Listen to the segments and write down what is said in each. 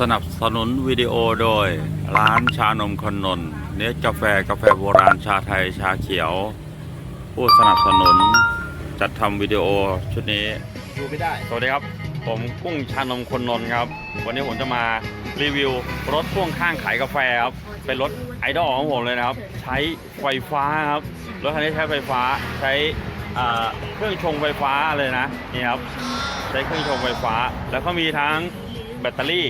สนับสนุนวิดีโอโดย ร้านชานมคนนนท์เนื้อกาแฟกาแฟโบราณชาไทยชาเขียว ผู้สนับสนุนจัดทำวิดีโอชุดนี้ ดูไม่ได้ สวัสดีครับ ผมกุ้งชานมคนนนท์ครับ วันนี้ผมจะมารีวิวรถพ่วงข้างขายกาแฟครับเป็นรถไอดอลของผมเลยนะครับ ใช้ไฟฟ้าครับรถคันนี้ใช้ไฟฟ้าใช้อ่าเครื่องชงไฟฟ้าเลยนะนี่ครับใช้เครื่องชงไฟฟ้า แล้วก็มีทั้งแบตเตอรี่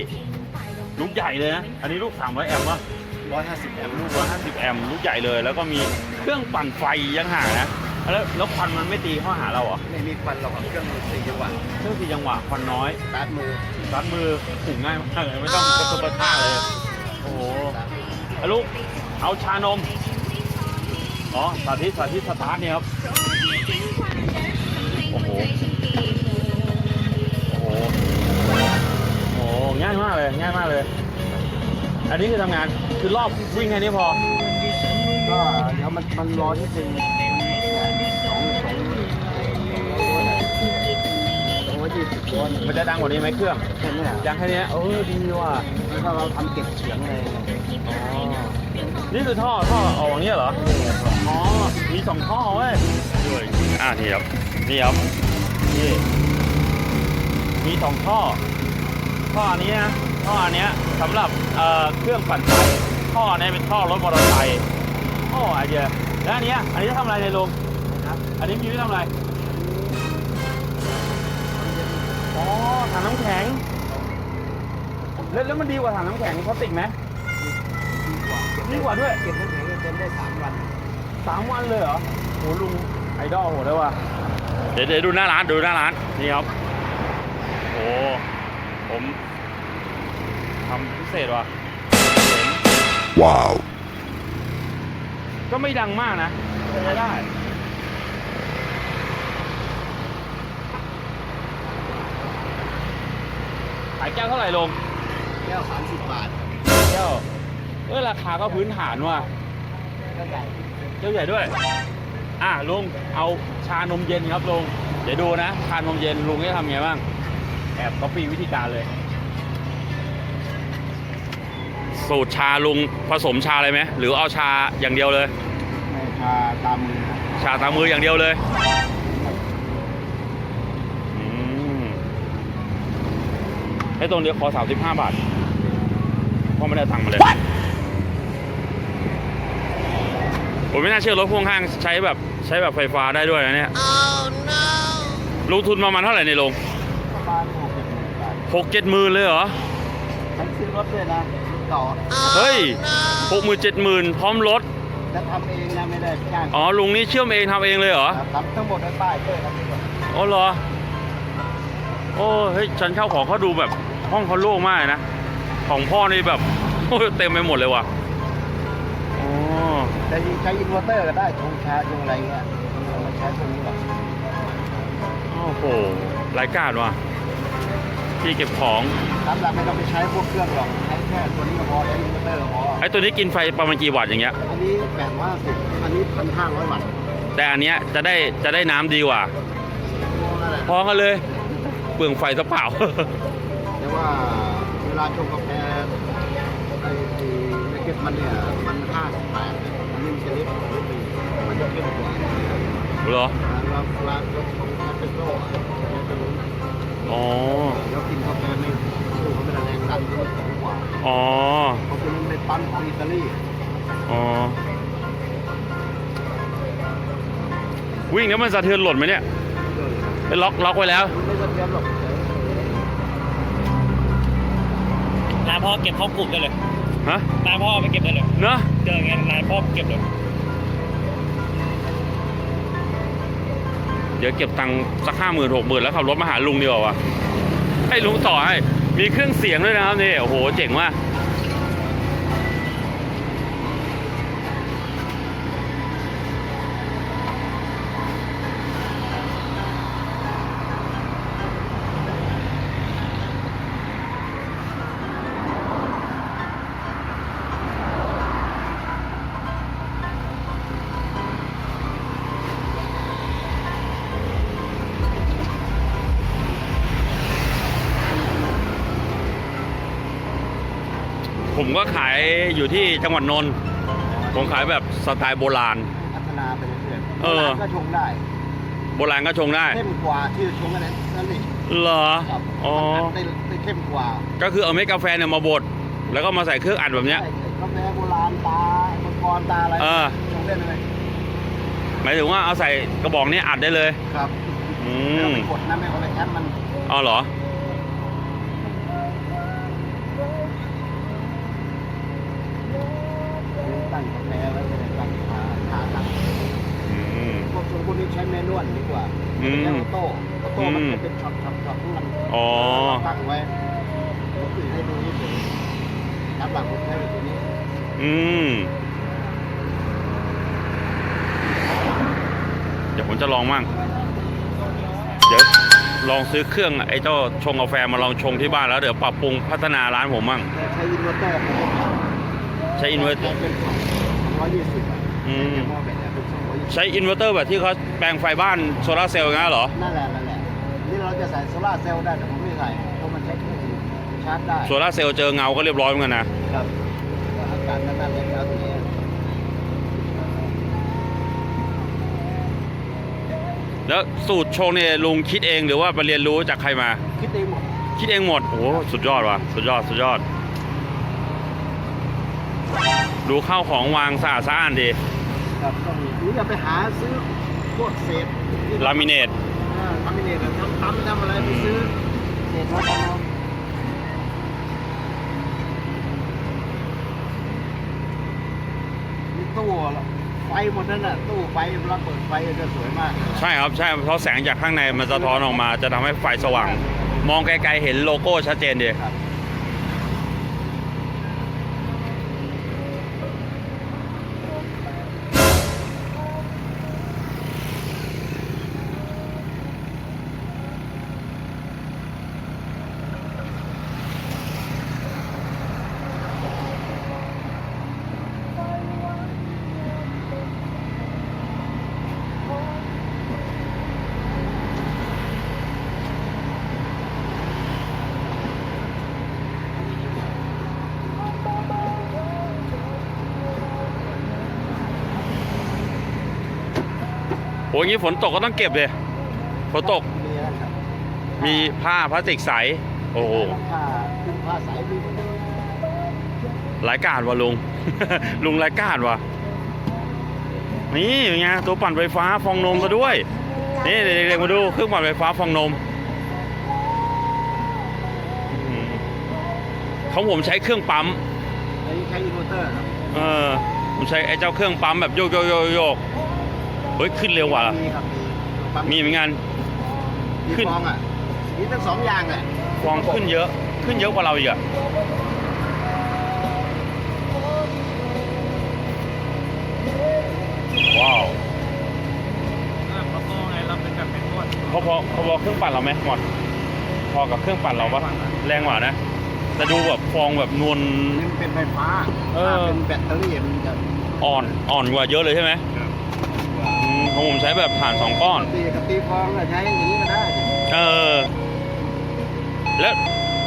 ลูกใหญ่เลยนะ อันนี้ลูก 300 แอมป์วะ150แอมป์ลูก150 แอมป์ลูกใหญ่เลย แล้วก็มีเครื่องปั่นไฟยังห่างนะ แล้วแล้วควันมันไม่ตีเข้าหาเราเหรอะไม่มีควันหรอกเครื่องมือสี่จังหวะเครื่องสี่จังหวะควันน้อยสตาร์ทมือรัดมือถึงง่ายมากเลยไม่ต้องกระตุกกระชากเลย โอ้โหเอาลูกเอาชานม อ๋อ สาธิตสาธิตสตาร์ทเนี่ยครับ อันนี้คือทำงานคือรอบวิ่งแค่นี้พอ ก็เดี๋ยวมันมันร้อนนิดนึงสองสองสองร้อยยี่สิบวนมันจะดังกว่านี้ไหมเครื่องแค่นี้ดังแค่นี้ยเออดีว่ะถ้าเราทำเก็บเสียงเลยอ๋อนี่คือท่อท่อออกอย่างเงี้ยเหรออ๋อมีสองท่อเว้ยด้วยอ่านี่ครับนี่ครับนี่มีสองท่อท่อนนี้นะ ท่ออันเนี้ยสำหรับเอ่อเครื่องปั่นไฟท่ออันนี้เป็นท่อรถมอเตอร์ไซค์โอ้ไอเดียแล้วอันเนี้ยอันนี้จะทำอะไรในยลุงนะครับอันนี้มีไว้ทำอะไรอ๋อถังน้ำแข็ง แล้วแล้วมันดีกว่าถังน้ำแข็งพลาสติกไหมดีกว่าเก็บดีกว่าด้วยเก็บน้ำแข็งเต็มได้สามวันสามวันเลยเหรอโหลุงไอดอลโหดเลยว่ะเดี๋ยวเดี๋ยวดูหน้าร้านดูหน้าร้านนี่ครับโอ้ผมทำพิ เศษว่ะ Wow. ก็ไม่ดังมากนะใช้ได้ ขายแก้วเท่าไหร่ลง แก้วสามสิบบาทแก้วเออราคาก็พื้นฐานว่ะก็ใหญ่เจ้าใหญ่ด้วย อะลุง เอาชานมเย็นครับลุง เดี๋ยวดูนะ ชานมเย็นลุงจะทำไงบ้าง แอบก๊อปปี้วิธีการเลย สูตรชาลุงผสมชาอะไรไหมหรือเอาชาอย่างเดียวเลยในชาตามมือชาตามมืออย่างเดียวเลยอืมไอ้ตรงเดียวขอสามสิบห้าบาทเพราะไม่ได้ตังค์มาเลยผมไม่น่าเชื่อรถพ่วงข้างใช้แบบใช้แบบไฟฟ้าได้ด้วยนะเนี่ย ลงทุนประมาณเท่าไหร่ในยลงประมาณหกสิบาทหกเจ็ดหมื่นเลยเหรอ ทั้งซื้อรถด้วยนะ ต่อเฮ้ยหกหมื่นเจ็ดหมื่นพร้อมรถและทำเองนะไม่ได้จ้างอ๋อลุงนี่เชื่อมเองทำเองเลยเหรอทำทั้งหมดในป้ายด้วยทำทั้งหมดอ๋อเหรอโอ้เฮ้ยฉันเข้าของเขาดูแบบห้องเขาโล่งมากเลยนะ ของพ่อนี่แบบโอ้ยเต็มไปหมดเลยว่ะอ๋อแต่ใช้อินเวอร์เตอร์ก็ได้ชงชาชงอะไรเงี้ยเราใช้พวกนี้หรอกโอ้โหรายการว่ะที่เก็บของตามหลักไม่ต้องไปใช้พวกเครื่องหรอกใช้แค่ตัวนี้ก็พอใช้อินเวอร์เตอร์ก็พอไอ้ตัวนี้กินไฟประมาณกี่วัตต์อย่างเงี้ย อันนี้แปดว่าสิบอันนี้พันห้าร้อยวัตต์แต่อันเนี้ยจะได้จะได้น้ำดีกว่านั่นแหละพอกันเลย เปลืองไฟซะเปล่า แต่ว่าเวลาชงกาแฟไอ้ที่ในเก็ตมันเนี่ยมันห้าสิบแปดอันนี้มันจะเล็กกว่านิดนึงมันจะเข้มกว่าเหรอ เราเวลาเราชงเอสเปรสโซ่อะมันจะรู้อ๋อแล้วกินกาแฟไม่สู้เขาไม่ได้แรงดันก็มันสูงกว่า อ๋อเพราะเป็นเป็นปั๊มของอิตาลีอ๋อ วิ่งแล้วมันสะเทือนหล่นไหมเนี่ยไปล็อกล็อกไว้แล้ว ไม่สะเทือนหรอกร้านพ่อเก็บเข้ากลุ่มได้เลยฮะร้านพ่อเอาไปเก็บได้เลย เนอะเจอไงร้านพ่อเก็บเลย เดี๋ยวเก็บตังค์สักห้าหมื่นหกหมื่นแล้วขับรถมาหาลุงดีกว่าวะให้ลุงต่อให้ มีเครื่องเสียงด้วยนะครับนี่โอ้โหเจ๋งว่ะ ผมก็ขายอยู่ที่จังหวัดนนท์ผมขายแบบสไตล์โบราณ พัฒนาไปเรื่อยๆเออ ร้านก็ชงได้โบราณก็ชงได้เข้มกว่าที่ชงกันนั้นนั่นนี่เหรอครับอ๋อได้ได้เข้มกว่าก็คือเอาเม็ดกาแฟเนี่ยมาบดแล้วก็มาใส่เครื่องอัดแบบเนี้ย ใช่กาแฟโบราณตามังกรตาอะไรเออ ชงได้เลยหมายถึงว่าเอาใส่กระบอกนี้อัดได้เลย ครับอืเรามไปกดนะไม่เอาไปแคปมันอ๋อเหรอ ตั้งกาแฟไว้เลยตั้งขาขาตั้ง อืม พ วกพวกนี้ใช้แมนนวลดีกว่าอืม ใช้ออโต้ออโต้มันอืมจะเป็นช็อตช็อตช็อตของมันอ๋อ ตั้งไว้ผมคือให้ดูนี่เลยครับหลังผมใช้ตัวนี้อืม เดี๋ยวผมจะลองมั่ง เดี๋ยวลองซื้อเครื่องไอ้เจ้าชงกาแฟมาลองชงที่บ้านแล้วเดี๋ยวปรับปรุงพัฒนาร้านผมมั่ง แต่ใช้อินเวอร์เตอร์ใช้อินเวอร์ใช้เป็นสองร้อยยี่สิบ อืม หม้อแบตเนี่ยเป็นสองร้อยยี่สิบใช้อินเวอร์เตอร์แบบที่เขาแปลงไฟบ้านโซลาร์เซลล์อย่างนั้นเหรอ นั่นแหละนั่นแหละนี่เราจะใส่โซล่าร์เซลล์ได้แต่ผมไม่ใส่เพราะมันใช้เครื่องชาร์จได้โซลาร์เซลล์เจอเงาก็เรียบร้อยเหมือนกันนะ ครับก็อากาศนั่นๆเลยแล้วทีนี้แล้วสูตรชงเนี่ยลุงคิดเองหรือว่าไปเรียนรู้จากใครมา คิดเองหมดคิดเองหมด โอ้โหสุดยอดว่ะ สุดยอด สุดยอด ดูข้าวของวางสะอาดสะอ้านดี ครับต้องหรือจะไปหาซื้อพวกเศษลามิเนตอ่าลามิเนตทำทำทำอะไรไปซื้อเศษมาทำมีตู้ไฟหมดนั่นน่ะตู้ไฟเวลาเปิดไฟจะสวยมากใช่ครับใช่เพราะแสงจากข้างในมันสะท้อนออกมา จะทำให้ไฟสว่าง มองไกลๆเห็นโลโก้ชัดเจนดี ครับ โอ้ยงี้ฝนตกก็ต้องเก็บเลยฝนตกมีนั่นครับมีผ้าพลาสติกใส โอ้โหผ้าขึ้นผ้าใสมีรายการว่ะลุง ลุงรายการว่ะนี่เป็นไงตัวปั่นไฟฟ้าฟองนมมาด้วย นี่เด็กๆมาดูเครื่องปั่นไฟฟ้าฟองนมอืมของผมใช้เครื่องปั๊มอันนี้ใช้อินเวอร์เตอร์ครับเออผมใช้ไอ้เจ้าเครื่องปั๊มแบบโยกโยกโยกโยก เฮ้ยขึ้นเร็วกว่ามีครับมีปั๊มีเหมือนกันมีขึ้นฟองอะมีทั้งสองอย่างอะฟองขึ้นเยอะ ขึ้นเยอะกว่าเราอีกอะว้าวเขาโต้ไงเราเป็นแบบเป็นนวด พอพอพอพอเครื่องปั่นเราไหมหมด พอกับเครื่องปั่นเราปะแรงกว่านะแต่ดูแบบฟองแบบนวลนี่มันเป็นไฟฟ้าเออ ถ้าเป็นแบตเตอรี่มันจะอ่อนอ่อนกว่าเยอะเลยใช่ไหมอืม ของผมใช้แบบผ่านสองก้อน ตีกับตีฟองอะใช้อย่างนี้ก็ได้เออ แล้ว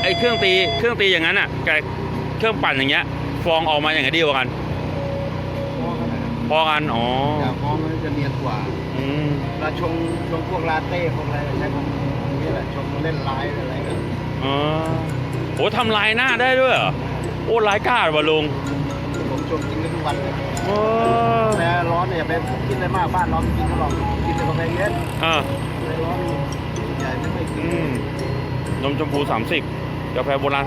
ไอ้เครื่องตีเครื่องตีอย่างนั้นอะกับเครื่องปั่นอย่างเงี้ย ฟองออกมาอย่างไงดีกว่ากัน ฟองอะไรนะพอกัน อ๋อแต่ฟองมันจะเนียนกว่าอืมเราชงชงพวกลาเต้พวกอะไรใช้ของนี่แหละชงเล่นไลน์อะไรกันอ๋อโอ้ทำลายหน้าได้ด้วยเหรอ โอ้ร้ายกาจว่ะลุงผมชงกินได้ทุกวันเลย เออแต่ร้อนเนี่ยอย่าไปกินอะไรมากบ้านร้อนกินก็ลองกินแต่กาแฟเย็นอ่าอะไรร้อนใหญ่ไม่ค่อยกิอืนมนมชมพู 30กาแฟโบราณ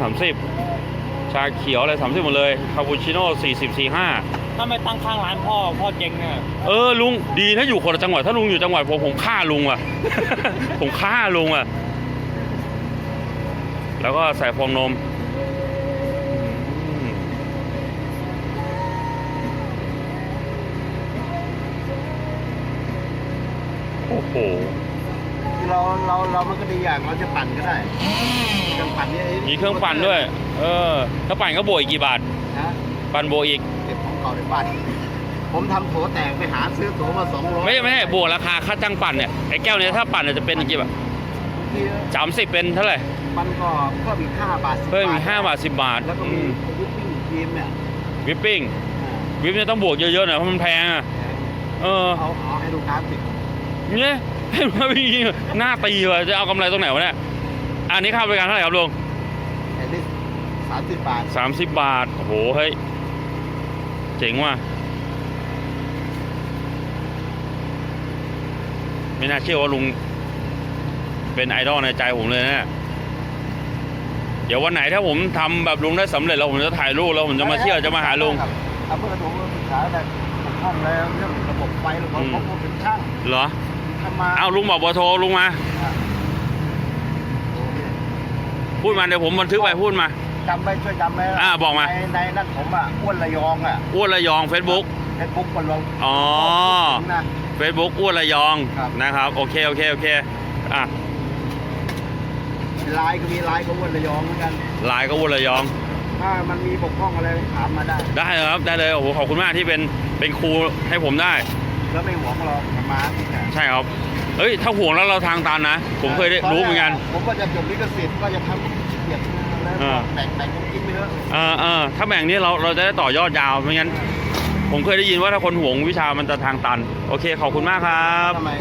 30 ชาเขียวอะไร 30 หมดเลย คาปูชิโน่40 45 ถ้าไม่ตั้งข้างร้านพ่อ พ่อเจ๊งเนี่ยเออ ลุง ดีถ้าอยู่คนละจังหวัด ถ้าลุงอยู่จังหวัดผมผมฆ่าลุงอะ ผมฆ่าลุงอะ แล้วก็ใส่ฟองนมอืม อ้โห เราเราเรามันก็ดีอย่างเราจะปั่นก็ได้เครื่องปั่นนี่มีเครื่องปั่นด้วย เออ ถ้าปั่นก็โบยกี่บาท นะปั่นโบยอีก เก็บของเก่าในบ้านผมทำโถแตกไปหาซื้อโถมาสองร้อยไม่ใช่ไม่ใช่บวกราคาค่าจ้างปั่นเนี่ย ไอ้แก้วเนี่ยถ้าปั่นเนี่ยจะเป็นกี่บาทสามสิบเป็นเท่าไหร่ มันก็เพิ่มอีกห้าบาท10เพิ่มอีกห้าบาทสิบบาทแล้วก็อืมีมวิปปิ้งครีมเนี่ยวิปปิ้ง วิปเนี่ยต้องบวกเยอะๆหน่อยเพราะมันแพงอะ เออเอาเอาให้ลูกค้าติด เนี่ยเห็นไหมพี่หน้าตีว่ะจะเอากำไรตรงไหนวะเนี่ยอันนี้ค่าบริการเท่าไหร่ครับลุงไอ้นี่สามสิบบาทสามสิบบาทโอ้โหเฮ้ยเจ๋งว่ะไม่น่าเชื่อว่าลุง เป็นไอดอลในใจผมเลยนะเนี่ยเดี๋ยววันไหนถ้าผมทำแบบลุงได้สำเร็จแล้วผมจะถ่ายรูปแล้วผมจะมาเที่ยวจะมาหาลุงเอาเพื่อผมปรึกษาแต่ผมห้องแล้วเรื่องระบบไฟระบบอืมเขาเขาเป็นช่างเหรอทำมา เอาลุงบอกเบอร์โทรลุงมา พูดมาเดี๋ยวผมบันทึกไปพูดมาจำไว้ช่วยจำไว้อ่าบอกมา ในในนั่นผมอะอ้วนระยองอะอ้วนระยองเฟซบุ๊กเฟซบุ๊กคนลงอ๋อนะเฟซบุ๊กอ้วนระยองครับนะครับโอเคโอเคโอเคอะไลน์ก็มีไลน์ก็อ้วนระยองเหมือนกันไลน์ก็อ้วนระยองถ้ามันมีบกพร่องอะไรถามมาได้ ได้เลยครับได้เลยโอ้โหขอบคุณมากที่เป็นเป็นครูให้ผมได้ แล้วไม่หวงเราทำมาที่ไหนใช่ครับเฮ้ยถ้าห่วงแล้วเราทางตันนะ ผมเคยได้รู้เหมือนกัน ผมก็จะจดลิขสิทธิ์ก็จะทำเกียรติอะไรเออแบ่งแบ่งคนกินไปเถอะเออเออถ้าแบ่งนี้เราเราจะได้ต่อยอดยาวไม่งั้น ผมเคยได้ยินว่าถ้าคนห่วงวิชามันจะทางตัน โอเคขอบคุณมากครับ ทำไม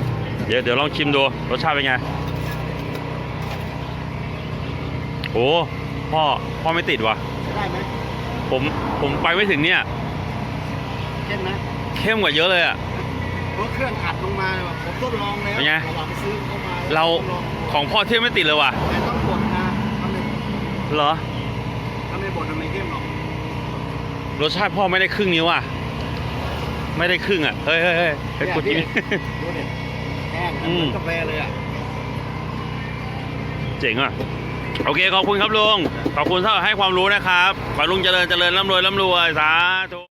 เดี๋ยวเดี๋ยวลองชิมดูรสชาติเป็นไงโอ้พ่อพ่อไม่ติดว่ะ ได้ไหมผมผมไปไม่ถึงเนี่ย เช่นไหมเข้มกว่าเยอะเลยอะ รถเครื่องอัดลงมาผมทดลองแล้วเป็นไง ระหว่างซื้อเข้ามาเราทดลองของพ่อเทียมไม่ติดเลยว่ะแต่ต้องบดนะถ้าไม่เหรอ ถ้าไม่บดมันไม่เข้มหรอกรสชาติพ่อไม่ได้ครึ่งนิ้วอะ ไม่ได้ครึ่งอะ เฮ้ยเฮ้ยเฮ้ยเฮ้ยกูกินดูดิแห้งอืเหม มือนกาแฟเลยอะ เจ๋งอะ โอเค ขอบคุณครับลุง ขอบคุณที่ให้ความรู้นะครับ ขอให้ลุงเจริญเจริญร่ำรวยร่ำรวยสาธุ